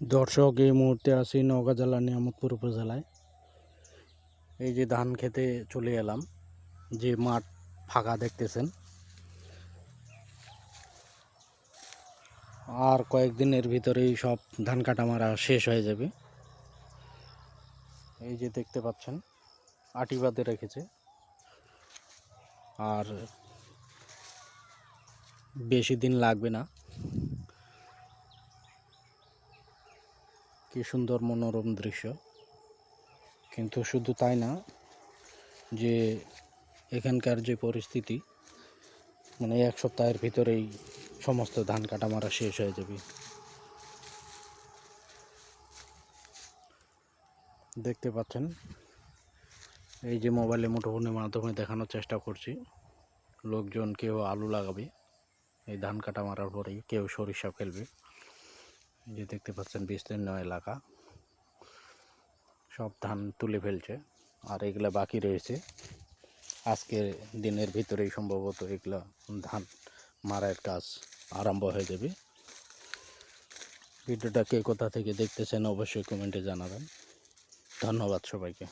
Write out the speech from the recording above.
দর্শক এই মুহূর্তে আছি নওগাঁ জেলার নিয়ামতপুর উপজেলায়। এই যে ধান খেতে চলে এলাম, যে মাঠ ফাঁকা দেখতেছেন। আর কয়েকদিনের ভিতরেই সব ধান কাটা মারা শেষ হয়ে যাবে। এই যে দেখতে পাচ্ছেন, আটি বাদে রেখেছে। আর বেশি দিন লাগবে না। কি সুন্দর মনোরম দৃশ্য। কিন্তু শুধু তাই না, যে এখানকার যে পরিস্থিতি মানে এক সপ্তাহের ভিতরেই সমস্ত ধান কাটা মারা শেষ হয়ে যাবে। দেখতে পাচ্ছেন, এই যে মোবাইলে মুঠোফোনের মাধ্যমে দেখানোর চেষ্টা করছি, লোকজন কেউ আলু লাগাবে, এই ধান কাটা মারার পরেই কেউ সরিষা ফেলবে। যে দেখতে পাচ্ছেন বিস্তীর্ণ এলাকা। সব ধান তুলে ফেলছে আর এগুলা বাকি রয়েছে। আজকের দিনের ভিতরেই সম্ভবত এগুলা ধান মারার কাজ আরম্ভ হয়ে যাবে। ভিডিওটা কে কোথা থেকে দেখতেছেন অবশ্যই কমেন্টে জানাবেন। ধন্যবাদ সবাইকে।